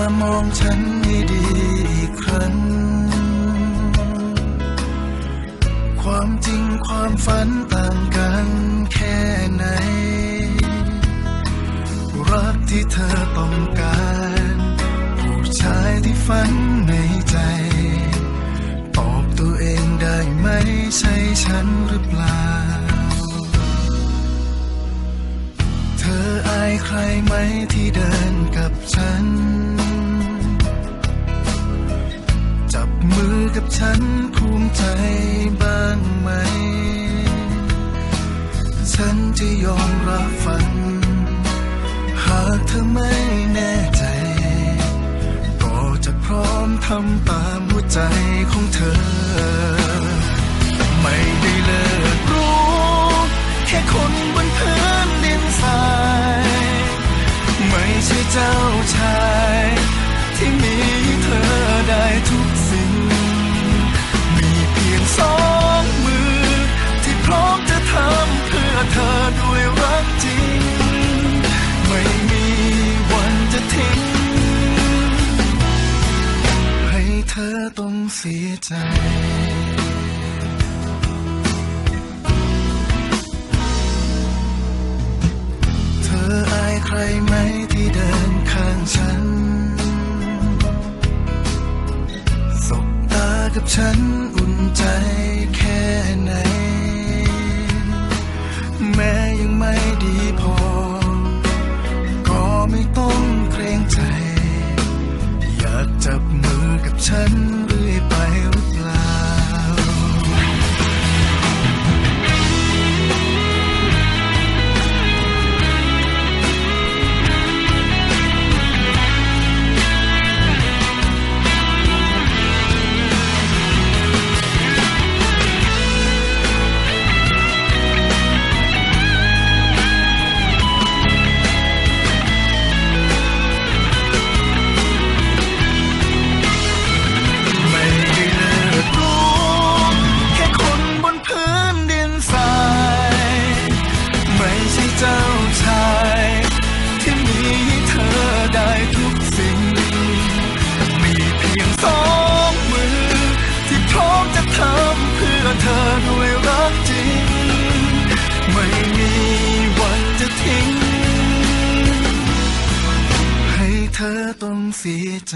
ามองฉันให้ดีอีกครั้ง ความจริงความฝันต่างกันแค่ไหน รักที่เธอต้องการ ผู้ชายที่ฝันในใจ ตอบตัวเองได้ไหมใช่ฉันหรือเปล่า เธออายใครไหมที่เดินกับฉัน กับฉันภูมิใจบ้างไหม ฉันจะยอมรับฟังหากเธอไม่แน่ใจ ก็จะพร้อมทำตามหัวใจของเธอ ไม่ได้เลิกรู้ แค่คนบนพื้นดินทราย ไม่ใช่เจ้าชาย ที่มีเธอได้ทุก ต้องเสียใจเธออายใครไหมที่เดินข้างฉัน สบตากับฉันอุ่นใจ เสียใจ